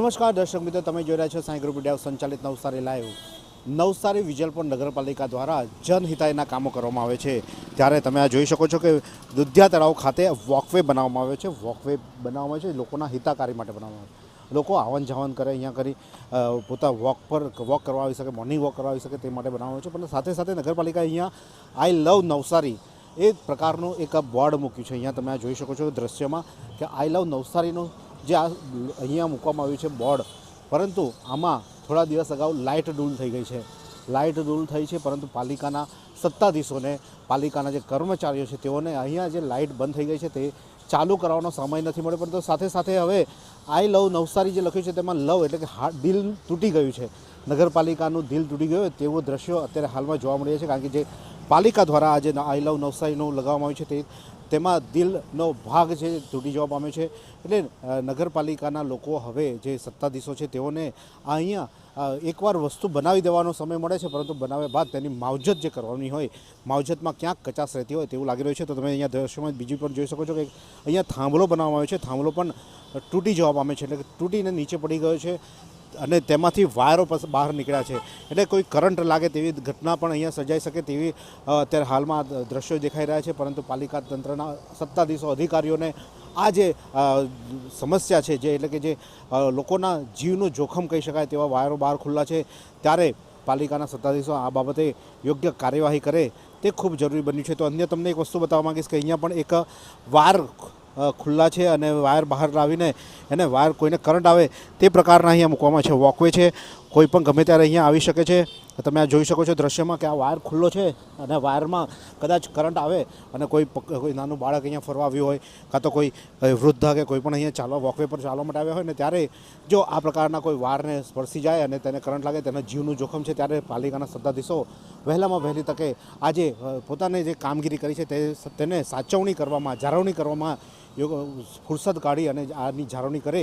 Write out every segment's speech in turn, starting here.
નમસ્કાર, દર્શક મિત્રો, તમે જોઈ રહ્યા છો સાંઈ ગ્રુપ ઇન્ડિયા સંચાલિત નવસારી લાઈવ. નવસારી વિજલપુર નગરપાલિકા દ્વારા જનહિતાયના કામો કરવામાં આવે છે. ત્યારે તમે આ જોઈ શકો છો કે દુધિયા તળાવ ખાતે વોકવે બનાવવામાં આવ્યો છે. વોકવે બનાવવામાં આવે છે. લોકોના હિતાકારી માટે બનાવવામાં આવે છે. લોકો આવન જાવન કરે, અહીંયા કરી પોતા વોક પર વોક કરવા આવી શકે, મોર્નિંગ વોક કરવા આવી શકે તે માટે બનાવવામાં આવે છે. પણ સાથે સાથે નગરપાલિકા અહીંયા આઈ લવ નવસારી એ પ્રકારનું એક બોર્ડ મૂક્યું છે. અહીંયા તમે આ જોઈ શકો છો દ્રશ્યમાં કે આઈ લવ નવસારીનું જે આ અહીંયા મૂકવામાં આવ્યું છે બોર્ડ. પરંતુ આમાં થોડા દિવસ અગાઉ લાઇટ ડૂલ થઈ ગઈ છે. લાઇટ ડૂલ થઈ છે પરંતુ પાલિકાના સત્તાધીશોને, પાલિકાના જે કર્મચારીઓ છે તેઓને અહીંયા જે લાઇટ બંધ થઈ ગઈ છે તે ચાલુ કરવાનો સમય નથી મળ્યો. પરંતુ સાથે સાથે હવે આઈ લવ નવસારી જે લખ્યું છે તેમાં લવ એટલે કે હાર્ટ દિલ તૂટી ગયું છે. નગરપાલિકાનું દિલ તૂટી ગયું તેવું દ્રશ્યો અત્યારે હાલમાં જોવા મળી છે. કારણ કે જે પાલિકા દ્વારા આજે આઈ લવ નવસારીનું લગાવવામાં આવ્યું છે તે તેમાં દિલનો ભાગ છે, તૂટી જવા પામ્યો છે. એટલે નગરપાલિકાના લોકો હવે જે સત્તાધીશો છે, તેઓને અહીંયા એકવાર વસ્તુ બનાવી દેવાનો સમય મળે છે, પરંતુ બનાવ્યા બાદ તેની માવજત જે કરવાની હોય, માવજતમાં ક્યાંક કચાશ રહેતી હોય તેવું લાગી રહ્યું છે. તો તમે અહીંયા દ્રશ્યમાં બીજું પણ જોઈ શકો છો કે અહીંયા થાંભલો બનાવવામાં આવ્યો છે. થાંભલો પણ તૂટી જવા પામે છે. એટલે તૂટીને નીચે પડી ગયો છે. અને તેમાંથી વાયરો બહાર નીકળ્યા છે. એટલે કોઈ કરંટ લાગે તેવી ઘટના પણ અહીંયા સર્જાઈ શકે તેવી અત્યારે હાલમાં દ્રશ્યો દેખાઈ રહ્યા છે. પરંતુ પાલિકા તંત્રના સત્તાધીશો અધિકારીઓને આ જે સમસ્યા છે, જે એટલે કે જે લોકોના જીવનું જોખમ કહી શકાય તેવા વાયરો બહાર ખુલ્લા છે, ત્યારે પાલિકાના સત્તાધીશો આ બાબતે યોગ્ય કાર્યવાહી કરે તે ખૂબ જરૂરી બન્યું છે. તો અન્ય તમને એક વસ્તુ બતાવવા માગીશ કે અહીંયા પણ એક વાર ખુલ્લા છે અને વાયર બહાર લાવીને એને વાયર કોઈને કરંટ આવે તે પ્રકારના અહીંયા મૂકવામાં છે. વોકવે છે. કોઈ પણ ગમે ત્યારે અહીંયા આવી શકે છે. તમે આ જોઈ શકો છો દ્રશ્યમાં કે આ વાયર ખુલ્લો છે અને વાયરમાં કદાચ કરંટ આવે અને કોઈ કોઈ નાનું બાળક અહીંયા ફરવા આવ્યું હોય કાં તો કોઈ વૃદ્ધ કે કોઈ પણ અહીંયા ચાલવા વોકવે પર ચાલવા માટે આવ્યા હોય ને ત્યારે જો આ પ્રકારના કોઈ વાયરને સ્પર્શી જાય અને તેને કરંટ લાગે, તેના જીવનું જોખમ છે, ત્યારે પાલિકાના સત્તાધીશો વહેલામાં વહેલી તકે આજે પોતાને જે કામગીરી કરી છે તે તેને સાચવણી કરવામાં, જાળવણી કરવામાં ફુરસદ કાઢી અને આની જાળવણી કરે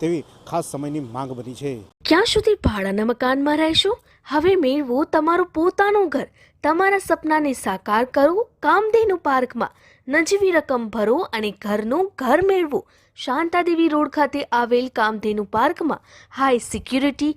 તેવી ખાસ સમયની માંગ બની છે. ક્યાં સુધી ભાડાના મકાનમાં રહેશો? હવે મેળવો તમારું પોતાનું ઘર. તમારા સપનાને સાકાર કરો, કામધેનુ પાર્કમાં. નજીવી રકમ ભરો અને ઘરનું ઘર મેળવો. શાંતાદેવી રોડ ખાતે આવેલ કામધેનુ પાર્કમાં high security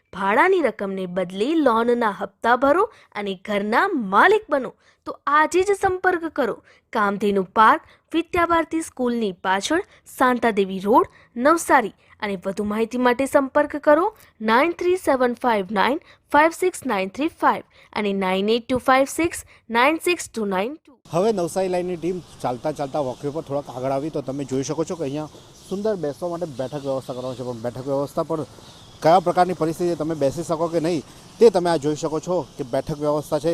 ભાડાની રકમને બદલી લોનના હપ્તા ભરો અને ઘરના માલિક બનો. તો આજે જ સંપર્ક કરો. કામધેનુ પાર્ક, વિદ્યાભારતી સ્કૂલની પાછળ, શાંતાદેવી રોડ, નવસારી. અને વધુ માહિતી માટે સંપર્ક કરો nine three seven five nine five six nine three five અને nine eight two five six nine six two nine two. હવે નવસારી લાઇનની ટીમ ચાલતા ચાલતા વોકવે પર થોડાક આગળ આવી તો તમે જોઈ શકો છો કે અહીંયા સુંદર બેસવા માટે બેઠક વ્યવસ્થા કરવાની છે. પણ બેઠક વ્યવસ્થા પણ કયા પ્રકારની પરિસ્થિતિ તમે બેસી શકો કે નહીં તે તમે આ જોઈ શકો છો કે બેઠક વ્યવસ્થા છે.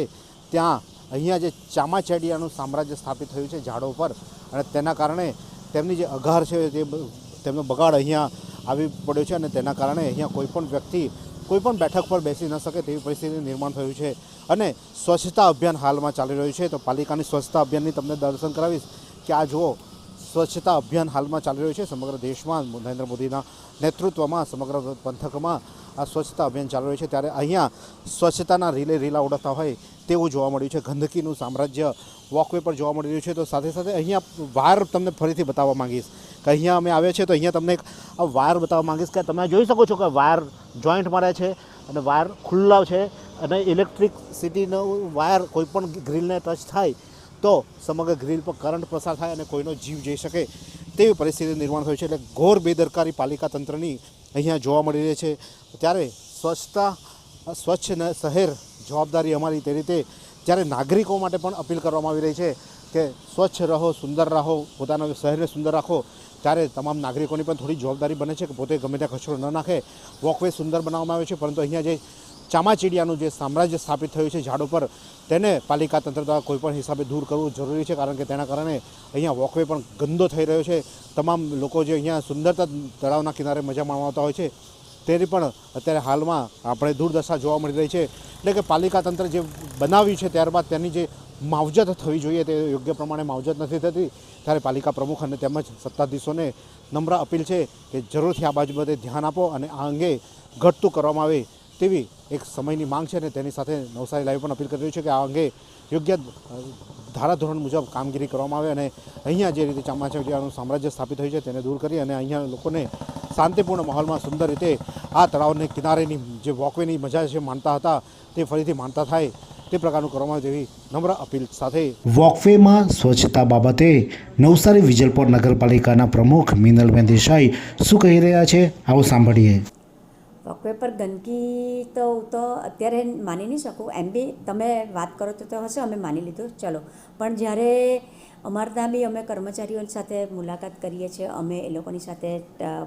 ત્યાં અહીંયા જે ચામાચેડિયાનું સામ્રાજ્ય સ્થાપિત થયું છે ઝાડો પર અને તેના કારણે તેમની જે અઘાર છે તે તેમનો બગાડ અહીંયા આવી પડ્યો છે અને તેના કારણે અહીંયા કોઈપણ વ્યક્તિ કોઈપણ બેઠક પર બેસી ન શકે તેવી પરિસ્થિતિનું નિર્માણ થયું છે. અને સ્વચ્છતા અભિયાન હાલમાં ચાલી રહ્યું છે. તો પાલિકાની સ્વચ્છતા અભિયાનની તમને દર્શન કરાવીશ કે આ જુઓ સ્વચ્છતા અભિયાન હાલમાં ચાલી રહ્યું છે. સમગ્ર દેશમાં નરેન્દ્ર મોદીના નેતૃત્વમાં, સમગ્ર પંથકમાં આ સ્વચ્છતા અભિયાન ચાલી રહ્યું છે. ત્યારે અહીંયા સ્વચ્છતાના રીલે રીલા ઉડતા હોય તેવું જોવા મળ્યું છે. ગંદકીનું સામ્રાજ્ય વોકવે પર જોવા મળી રહ્યું છે. તો સાથે સાથે અહીંયા વાયર તમને ફરીથી બતાવવા માંગીશ કે અહીંયા અમે આવ્યા છીએ તો અહીંયા તમને એક વાયર બતાવવા માંગીશ કે તમે જોઈ શકો છો કે વાયર જોઈન્ટ મારે છે અને વાયર ખુલ્લા છે અને ઇલેક્ટ્રિકસિટીનો વાયર કોઈપણ ગ્રીલને ટચ થાય તો સમગ્ર ગ્રીલ પર કરંટ પસાર થાય અને કોઈનો જીવ જઈ શકે તેવી પરિસ્થિતિ નિર્માણ થયું છે એટલે ઘોર બેદરકારી પાલિકા તંત્રની અહીંયા જોવા મળી રહી છે. ત્યારે સ્વચ્છતા, સ્વચ્છ શહેર જવાબદારી અમારી તે રીતે જ્યારે નાગરિકો માટે પણ અપીલ કરવામાં આવી રહી છે કે સ્વચ્છ રહો, સુંદર રહો, પોતાના શહેરને સુંદર રાખો, ત્યારે તમામ નાગરિકોની પણ થોડી જવાબદારી બને છે કે પોતે ગમે ત્યાં કચરો ન નાખે વોકવે સુંદર બનાવવામાં આવે છે, પરંતુ અહીંયા જે ચામાચીડિયાનું જે સામ્રાજ્ય સ્થાપિત થયું છે ઝાડ ઉપર, તેને પાલિકા તંત્ર દ્વારા કોઈ પણ હિસાબે દૂર કરવું જરૂરી છે, કારણ કે તેના કારણે અહીંયા વોકવે પણ ગંદો થઈ રહ્યો છે. તમામ લોકો જે અહીંયા સુંદરતા તળાવના કિનારે મજા માણવા હોય છે, તેની પણ અત્યારે હાલમાં આપણે દુર્દશા જોવા મળી રહી છે. એટલે કે પાલિકા તંત્ર જે બનાવ્યું છે ત્યારબાદ તેની જે માવજત થવી જોઈએ તે યોગ્ય પ્રમાણે માવજત નથી થતી, ત્યારે પાલિકા પ્રમુખ અને તેમજ સત્તાધીશોને નમ્ર અપીલ છે કે જરૂરથી આ બાબતે ધ્યાન આપો અને આ અંગે ઘટતું કરવામાં આવે તેવી એક સમયની માંગ છે અને તેની સાથે નવસારી લાઈવ પણ અપીલ કરી રહ્યું છે કે આ અંગે યોગ્ય ધારાધોરણ મુજબ કામગીરી કરવામાં આવે અને અહીંયા જે રીતે ચામાચીડિયાનું સામ્રાજ્ય સ્થાપિત થયું છે તેને દૂર કરી અને અહીંયા લોકોને શાંતિપૂર્ણ માહોલમાં સુંદર રીતે આ તળાવને કિનારેની જે વોકવેની મજા છે માણતા હતા તે ફરીથી માણતા થાય તે પ્રકારનું કરવામાં આવે તેવી નમ્ર અપીલ સાથે વોકવેમાં સ્વચ્છતા બાબતે નવસારી વિજલપોર નગરપાલિકાના પ્રમુખ મિનલબેન દેસાઈ શું કહી રહ્યા છે? આવો સાંભળીએ. વોકવે પર ગંદકી તો તો અત્યારે માની નહીં શકું. એમ બી તમે વાત કરો તો તો હશે, અમે માની લીધું. ચલો. પણ જ્યારે અમારે ત્યાં બી અમે કર્મચારીઓની સાથે મુલાકાત કરીએ છીએ, અમે એ લોકોની સાથે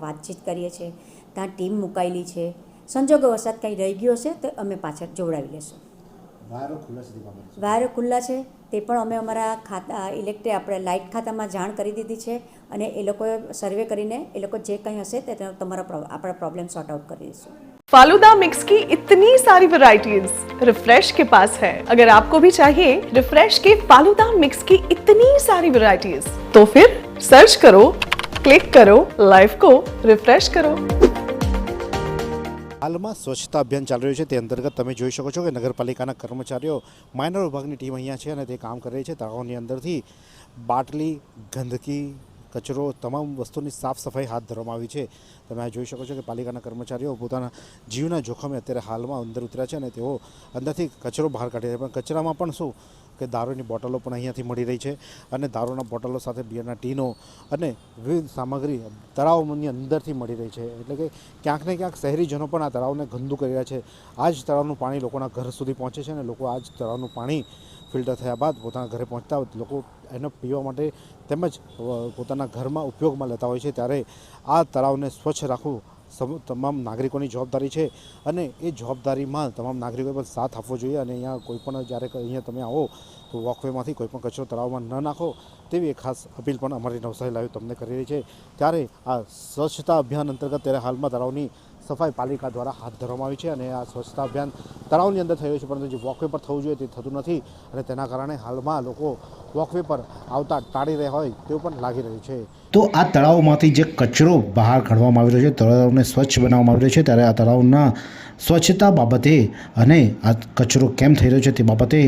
વાતચીત કરીએ છીએ, ત્યાં ટીમ મુકાયેલી છે. સંજોગો વસાદ કંઈ રહી ગયો હશે તો અમે પાછળ જોવડાવી લેશું. વાયરો ખુલ્લા છે તે પણ અમે અમારા ખાતા ઇલેક્ટ્રિક આપણે લાઇટ ખાતામાં જાણ કરી દીધી છે અને એ લોકોએ સર્વે કરીને એ લોકો જે કંઈ હશે તે તમારા પ્રો- આપણા પ્રોબ્લેમ સોર્ટ આઉટ કરી દઈશું फालूदा मिक्स की इतनी सारी वैरायटीज रिफ्रेश के पास है अगर आपको भी चाहिए रिफ्रेश के फालूदा मिक्स की इतनी सारी वैरायटीज तो फिर सर्च करो क्लिक करो लाइफ को रिफ्रेश करो હાલમાં સ્વચ્છતા અભિયાન ચાલી રહ્યું છે. તે અંતર્ગત તમે જોઈ શકો છો કે નગરપાલિકાના કર્મચારીઓ માઇનર વિભાગની ટીમ અહીંયા છે અને તે કામ કરી છે. તળાવની અંદરથી બાટલી, ગંદકી, કચરો તમામ વસ્તુની સાફ સફાઈ હાથ ધરવામાં આવી છે. તમે આ જોઈ શકો છો કે પાલિકાના કર્મચારીઓ પોતાના જીવના જોખમે અત્યારે હાલમાં અંદર ઉતર્યા છે અને તેઓ અંદરથી કચરો બહાર કાઢી રહ્યા પણ કચરામાં પણ શું કે દારૂની બોટલો પણ અહીંયાથી મળી રહી છે અને દારૂના બોટલો સાથે બિયરના ટીનો અને વિવિધ સામગ્રી તળાવની અંદરથી મળી રહી છે. એટલે કે ક્યાંક ને ક્યાંક શહેરીજનો પણ આ તળાવને ગંદુ કરી રહ્યા છે. આ જ તળાવનું પાણી લોકોના ઘર સુધી પહોંચે છે અને લોકો આ જ તળાવનું પાણી ફિલ્ટર થયા બાદ પોતાના ઘરે પહોંચતા લોકો એને પીવા માટે તેમજ પોતાના ઘરમાં ઉપયોગમાં લેતા હોય છે. ત્યારે આ તળાવને સ્વચ્છ રાખવું તમામ નાગરિકોની જવાબદારી છે અને એ જવાબદારીમાં તમામ નાગરિકોએ પણ સાથ આપવો જોઈએ અને અહીંયા કોઈ પણ જ્યારે અહીંયા તમે આવો તો વોકવેમાંથી કોઈ પણ કચરો તળાવમાં ન નાખો તેવી એક ખાસ અપીલ પણ અમારી નવસારી લાઈવ તમને કરી રહી છે. ત્યારે આ સ્વચ્છતા અભિયાન અંતર્ગત ત્યારે હાલમાં તળાવની સફાઈ પાલિકા દ્વારા હાથ ધરવામાં આવી છે અને આ સ્વચ્છતા અભિયાન તળાવની અંદર થયું છે પરંતુ જે વોકવે પર થવું જોઈએ તે થતું નથી અને તેના કારણે હાલમાં લોકો વોકવે પર આવતા ટાળી રહ્યા હોય તેવું પણ લાગી રહ્યું છે. તો આ તળાવમાંથી જે કચરો બહાર કાઢવામાં આવી રહ્યો છે તળાવને સ્વચ્છ બનાવવામાં આવી રહ્યો છે ત્યારે આ તળાવના સ્વચ્છતા બાબતે અને આ કચરો કેમ થઈ રહ્યો છે તે બાબતે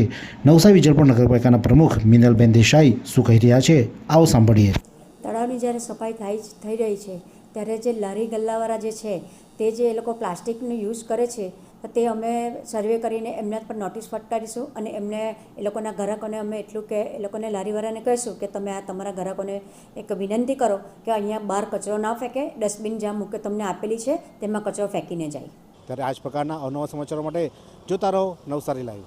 નવસારી વિજલપુર નગરપાલિકાના પ્રમુખ મિનલબેન દેસાઈ શું કહી રહ્યા છે આવો સાંભળીએ. તળાવની જ્યારે સફાઈ થાય થઈ રહી છે ત્યારે જે લારી ગલ્લાવાળા જે છે તે જે એ લોકો પ્લાસ્ટિકનો યુઝ કરે છે, તો તે અમે સર્વે કરીને એમના પર નોટિસ ફટકારીશું અને એમને એ લોકોના ગ્રાહકોને અમે એટલું કે એ લોકોને લારીવાળાને કહીશું કે તમે આ તમારા ગ્રાહકોને એક વિનંતી કરો કે અહીંયા બહાર કચરો ના ફેંકે, ડસ્ટબિન જ્યાં મૂકે તમને આપેલી છે, તેમાં કચરો ફેંકીને જાય. ત્યારે આ પ્રકારના અવનવા સમાચારો માટે જોતા રહો નવસારી લાઈવ.